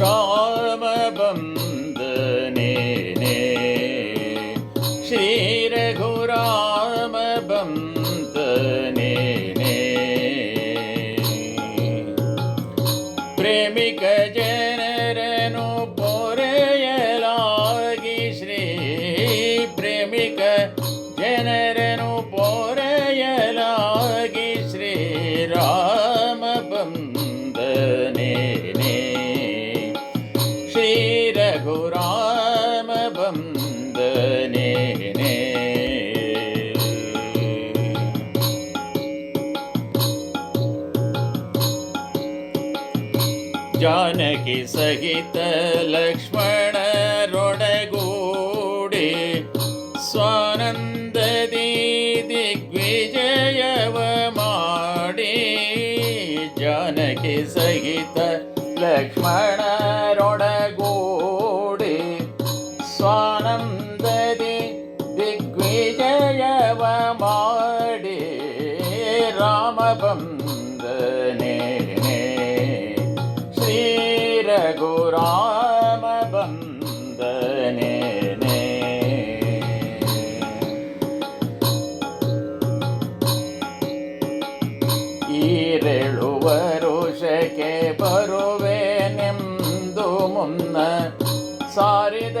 ರಾಮ ಬಂದನೆ ಶ್ರೀ ರಘುರಾಮ ಬಂದನೆ ಪ್ರೇಮಿಕ ಜನರನು ಪೊರೆಯಲಾಗಿ ಶ್ರೀ ಪ್ರೇಮಿಕ ಜನರನು ಪೊರೆಯಲಾಗಿ ಶ್ರೀ जनकी सहित लक्ष्मण रोडगोडे स्वानन्ददिग्विजयव माडे जानकी सहित लक्ष्मण ಬಂದನೆ ಶ್ರೀ ರಘುರಾಮ ಬಂದನೆ ಈರೆಳು ವರುಷಕ್ಕೆ ಬರುವೆನೆಂದು ಮುನ್ನ ಸಾರಿದ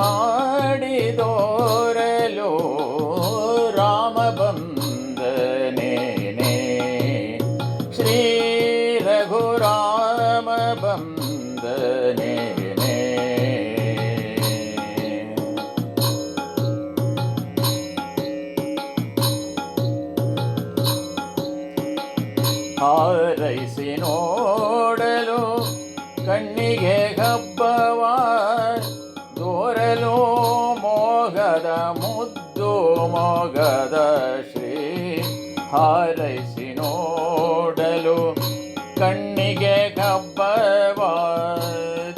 ಮಾಡಿದೋರಲು ರಾಮ ಬಂದನೇನೆ ಶ್ರೀ ರಘುರಾಮ ಬಂದನೇನೆ ಹಾರೈಸಿ ನೋಡಲು ಕಣ್ಣಿಗೆ ಹಾರೈಸಿ ನೋಡಲು ಕಣ್ಣಿಗೆ ಕಬ್ಬವ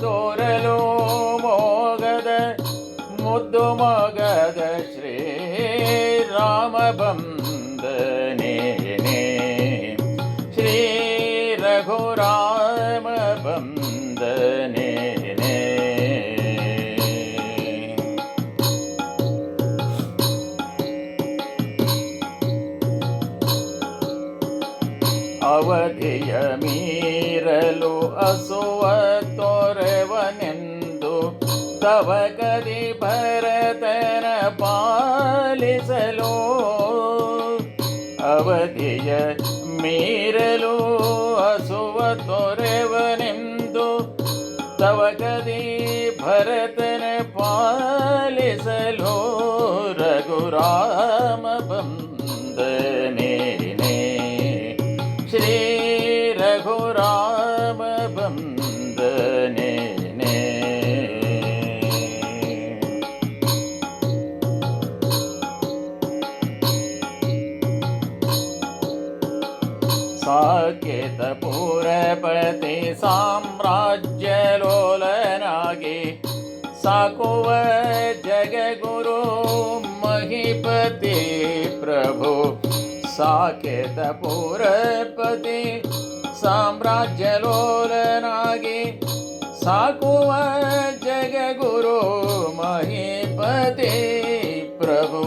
ದೋರಲು ಮೋಗದ ಮುದ್ದು ಮಗದ ಶ್ರೀ ರಾಮ ಬಂದನೆ. ಶ್ರೀ ರಘುರಾಮ ಬಂದನೆ ಅವಧಿಯ ಮೀರಲು ಅಸುವ ತೊರೆವನೆಂದು ತವಗದಿ ಭರತನ ಪಾಲಿಸಲು ಅವಧಿಯ ಮೀರಲು ಅಸುವ ತೊರೆವನೆಂದು ತವಗದಿ ಭರತನ ಪಾಲಿಸಲು ರಘುರಾಮ साकेत पूरपति साम्राज्य लोलनागे सा कुव जगुरु महिपति प्रभु साकेतपुरपति ಪ್ರಭು ಸಾಕೇತ ಪುರಪತಿ ಸಾಮ್ರಾಜ್ಯ ಲೋಲನಾಗಿ ಸಾಕುವ ಜಗಗುರು ಮಹಿಪತಿ ಪ್ರಭು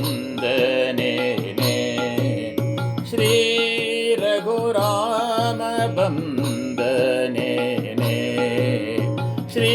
വന്ദനേനെ ശ്രീ രഘുരാമ വന്ദനേനെ ശ്രീ